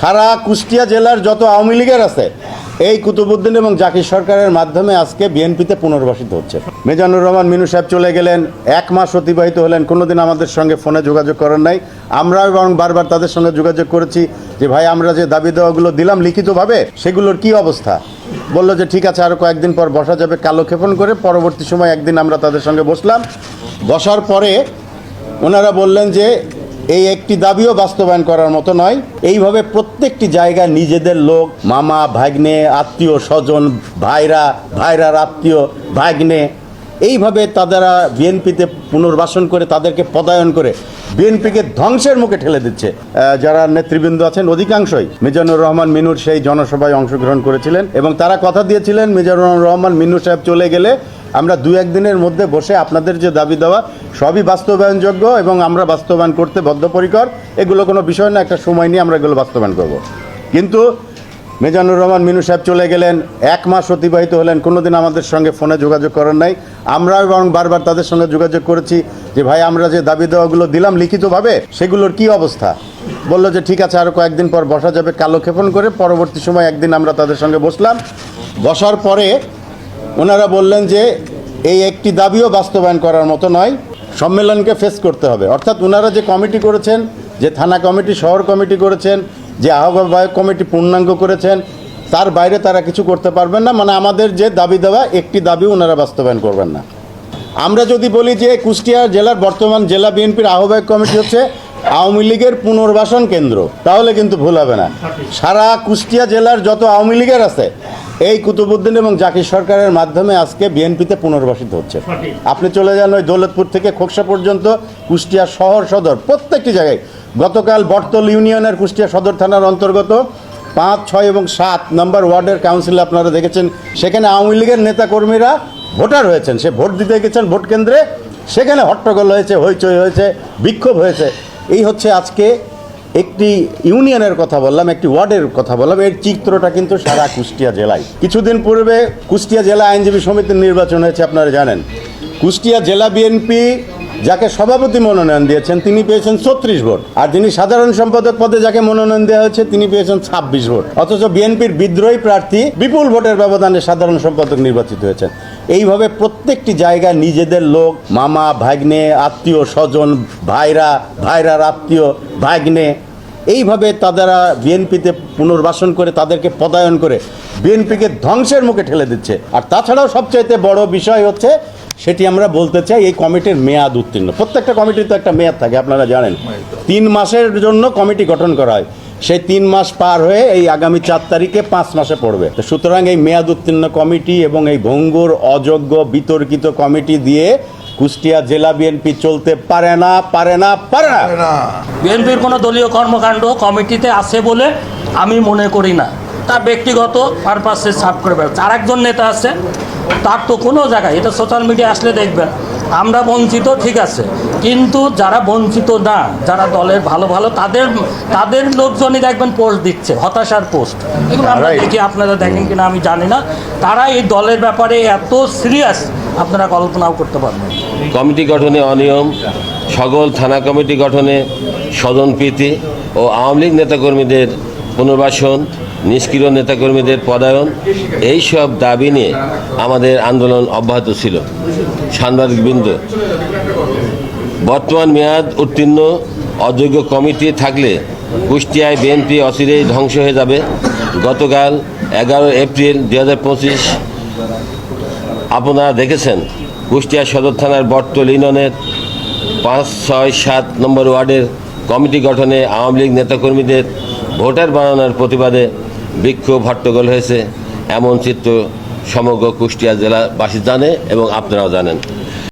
সারা কুষ্টিয়া জেলার যত আওয়ামী লীগের আছে, এই কুতুবুদ্দিন এবং জাকির সরকারের মাধ্যমে আজকে বিএনপিতে পুনর্বাসিত হচ্ছে। মেজানুর রহমান, মিনু সাহেব চলে গেলেন, এক মাস অতিবাহিত হলেন, কোনোদিন আমাদের সঙ্গে ফোনে যোগাযোগ করেন নাই। আমরা বরং বারবার তাদের সঙ্গে যোগাযোগ করেছি যে, ভাই, আমরা যে দাবি দেওয়াগুলো দিলাম লিখিতভাবে, সেগুলোর কি অবস্থা? বলল যে, ঠিক আছে আরও কয়েকদিন পর বসা যাবে কালো ক্ষেপণ করে, পরবর্তী সময় একদিন আমরা তাদের সঙ্গে বসলাম। বসার পরে ওনারা বললেন যে এই একটি দাবিও বাস্তবায়ন করার মতো নয়। এইভাবে প্রত্যেকটি জায়গায় নিজেদের লোক, মামা, ভাগ্নে, আত্মীয় স্বজন, ভাইরা, ভাইরার আত্মীয়, ভাগ্নে এইভাবে তারা বিএনপিতে পুনর্বাসন করে তাদেরকে পদায়ন করে বিএনপিকে ধ্বংসের মুখে ঠেলে দিচ্ছে। যারা নেতৃবৃন্দ আছেন অধিকাংশই মিজানুর রহমান মিনুর সেই জনসভায় অংশগ্রহণ করেছিলেন এবং তারা কথা দিয়েছিলেন, মিজানুর রহমান মিনু সাহেব চলে গেলে আমরা দু একদিনের মধ্যে বসে আপনাদের যে দাবি দেওয়া, সবই বাস্তবায়নযোগ্য এবং আমরা বাস্তবায়ন করতে বদ্ধপরিকর। এগুলো কোনো বিষয় না, একটা সময় নিয়ে আমরা এগুলো বাস্তবায়ন করব। কিন্তু মেজানুর রহমান, মিনু সাহেব চলে গেলেন। এক মাস অতিবাহিত হলেন, কোনোদিন আমাদের সঙ্গে ফোনে যোগাযোগ করেন নাই। আমরাও এবং বারবার তাদের সঙ্গে যোগাযোগ করেছি যে, ভাই, আমরা যে দাবি দেওয়াগুলো দিলাম লিখিতভাবে, সেগুলোর কি অবস্থা? বলল যে, ঠিক আছে আরও কয়েকদিন পর বসা যাবে কালোক্ষেপণ করে, পরবর্তী সময় একদিন আমরা তাদের সঙ্গে বসলাম। বসার পরে ওনারা বললেন যে, এই একটি দাবিও বাস্তবায়ন করার মতো নয়, সম্মেলনকে ফেস করতে হবে। অর্থাৎ ওনারা যে কমিটি করেছেন, যে থানা কমিটি, শহর কমিটি করেছেন যে আহ্বায়ক কমিটি পূর্ণাঙ্গ করেছেন, তার বাইরে তারা কিছু করতে পারবেন না। মানে আমাদের যে দাবি দেওয়া, একটি দাবি ওনারা বাস্তবায়ন করবেন না। আমরা যদি বলি যে কুষ্টিয়া জেলার বর্তমান জেলা বিএনপির আহ্বায়ক কমিটি হচ্ছে আওয়ামী লীগের পুনর্বাসন কেন্দ্র, তাহলে কিন্তু ভুল হবে না। সারা কুষ্টিয়া জেলার যত আওয়ামী লীগের আছে এই কুতুবুদ্দিন এবং জাকির সরকারের মাধ্যমে আজকে বিএনপিতে পুনর্বাসিত হচ্ছে। আপনি চলে যান ওই দৌলতপুর থেকে খোকসা পর্যন্ত কুষ্টিয়া শহর সদর প্রত্যেকটি জায়গায়। গতকাল বটতল ইউনিয়নের কুষ্টিয়া সদর থানার অন্তর্গত পাঁচ ছয় এবং সাত নম্বর ওয়ার্ডের কাউন্সিল আপনারা দেখেছেন। সেখানে আওয়ামী লীগের নেতাকর্মীরা ভোটার হয়েছেন। সে ভোট দিতে গেছেন ভোট কেন্দ্রে। সেখানে হট্টগোল হয়েছে হইচই হয়েছে বিক্ষোভ হয়েছে। এই হচ্ছে আজকে একটি ইউনিয়নের কথা বললাম, একটি ওয়ার্ডের কথা বললাম। এর চিত্রটা কিন্তু সারা কুষ্টিয়া জেলায়। কিছুদিন পূর্বে কুষ্টিয়া জেলা আইনজীবী সমিতির নির্বাচন হয়েছে, আপনারা জানেন। কুষ্টিয়া জেলা বিএনপি যাকে সভাপতি মনোনয়ন দিয়েছেন, তিনি পেয়েছেন ছত্রিশ ভোট। আর যিনি সাধারণ সম্পাদক পদে যাকে মনোনয়ন দেওয়া হয়েছে, তিনি পেয়েছেন ছাব্বিশ ভোট। অথচ বিএনপির বিদ্রোহী প্রার্থী বিপুল ভোটের ব্যবধানে সাধারণ সম্পাদক নির্বাচিত হয়েছেন। এইভাবে প্রত্যেকটি জায়গায় নিজেদের লোক, মামা, ভাগ্নে, আত্মীয়, স্বজন, ভাইরা, ভাইরার আত্মীয়, ভাগ্নে, এইভাবে তারা বিএনপিতে পুনর্বাসন করে তাদেরকে পদায়ন করে বিএনপিকে ধ্বংসের মুখে ঠেলে দিচ্ছে। আর তাছাড়াও সবচাইতে বড় বিষয় হচ্ছে সেটি আমরা বলতে চাই এই কমিটির মেয়াদ উত্তীর্ণ। প্রত্যেকটা কমিটির তো একটা মেয়াদ থাকে, আপনারা জানেন। তিন মাসের জন্য কমিটি গঠন করা হয়। সেই তিন মাস পার হয়ে এই আগামী চার তারিখে পাঁচ মাসে পড়বে। তো সুতরাং এই মেয়াদ উত্তীর্ণ কমিটি এবং এই ভঙ্গুর, অযোগ্য, বিতর্কিত কমিটি দিয়ে কুষ্টিয়া জেলা বিএনপি চলতে পারে না পারে না পারে না। বিএনপির কোনো দলীয় কর্মকাণ্ড কমিটিতে আছে বলে আমি মনে করি না। তার ব্যক্তিগত পারপাসে সাফ করে বেড়াচ্ছে। আর একজন নেতা আছে তার তো কোনো জায়গায় এটা সোশ্যাল মিডিয়া আসলে দেখবেন আমরা বঞ্চিত ঠিক আছে কিন্তু যারা বঞ্চিত না যারা দলের ভালো ভালো তাদের তাদের লোকজনই দেখবেন পোস্ট দিচ্ছে হতাশার পোস্ট এগুলো আমরা. দেখি আপনারা দেখেন কিনা আমি জানি না। তারা এই দলের ব্যাপারে এত সিরিয়াস আপনারা কল্পনাও করতে পারবেন কমিটি গঠনে অনিয়ম সকল থানা কমিটি গঠনে স্বজনপ্রীতি ও আওয়ামী লীগ নেতাকর্মীদের পুনর্বাসন নিষ্ক্রিয় নেতাকর্মীদের পদায়ন, এই সব দাবি নিয়ে আমাদের আন্দোলন অব্যাহত ছিল। সাংবাদিকবৃন্দ, বর্তমান মেয়াদ উত্তীর্ণ অযোগ্য কমিটি থাকলে কুষ্টিয়ায় বিএনপি অচিরেই ধ্বংস হয়ে যাবে। গতকাল এগারো এপ্রিল দু হাজার পঁচিশ আপনারা দেখেছেন, কুষ্টিয়া সদর থানার বটতল ইউনিয়নের পাঁচ ছয় সাত নম্বর ওয়ার্ডের কমিটি গঠনে আওয়ামী লীগ নেতাকর্মীদের ভোটার বানানোর প্রতিবাদে বিক্ষোভ হট্টগোল হয়েছে। এমন চিত্র সমগ্র কুষ্টিয়া জেলাবাসী জানে এবং আপনারাও জানেন।